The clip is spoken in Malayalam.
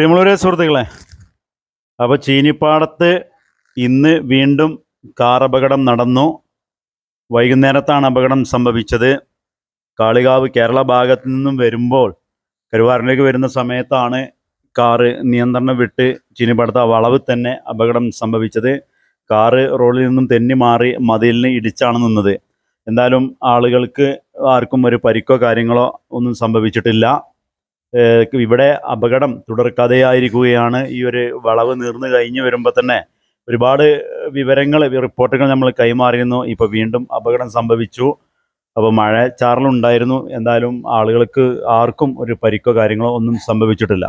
പ്രിയമുള്ളവരെ സുഹൃത്തുക്കളെ അപ്പോൾ ചീനിപ്പാടത്ത് ഇന്ന് വീണ്ടും കാർ അപകടം നടന്നു. വൈകുന്നേരത്താണ് അപകടം സംഭവിച്ചത്. കാളികാവ് കേരള ഭാഗത്തു നിന്നും വരുമ്പോൾ കരുവാറിലേക്ക് വരുന്ന സമയത്താണ് കാറ് നിയന്ത്രണം വിട്ട് ചീനിപ്പാടത്ത് ആ വളവ് തന്നെ അപകടം സംഭവിച്ചത്. കാറ് റോഡിൽ നിന്നും തെന്നി മാറി മതിലിന് ഇടിച്ചാണ് നിന്നത്. എന്തായാലും ആളുകൾക്ക് ആർക്കും ഒരു പരിക്കോ കാര്യങ്ങളോ ഒന്നും സംഭവിച്ചിട്ടില്ല. ഇവിടെ അപകടം തുടർക്കഥയായിരിക്കുകയാണ്. ഈ ഒരു വളവ് നീർന്നു കഴിഞ്ഞു വരുമ്പോൾ തന്നെ ഒരുപാട് വിവരങ്ങൾ റിപ്പോർട്ടുകൾ നമ്മൾ കൈമാറിയിരുന്നു. ഇപ്പോൾ വീണ്ടും അപകടം സംഭവിച്ചു. അപ്പോൾ മഴ ചാറലുണ്ടായിരുന്നു. എന്തായാലും ആളുകൾക്ക് ആർക്കും ഒരു പരിക്കോ കാര്യങ്ങളോ ഒന്നും സംഭവിച്ചിട്ടില്ല.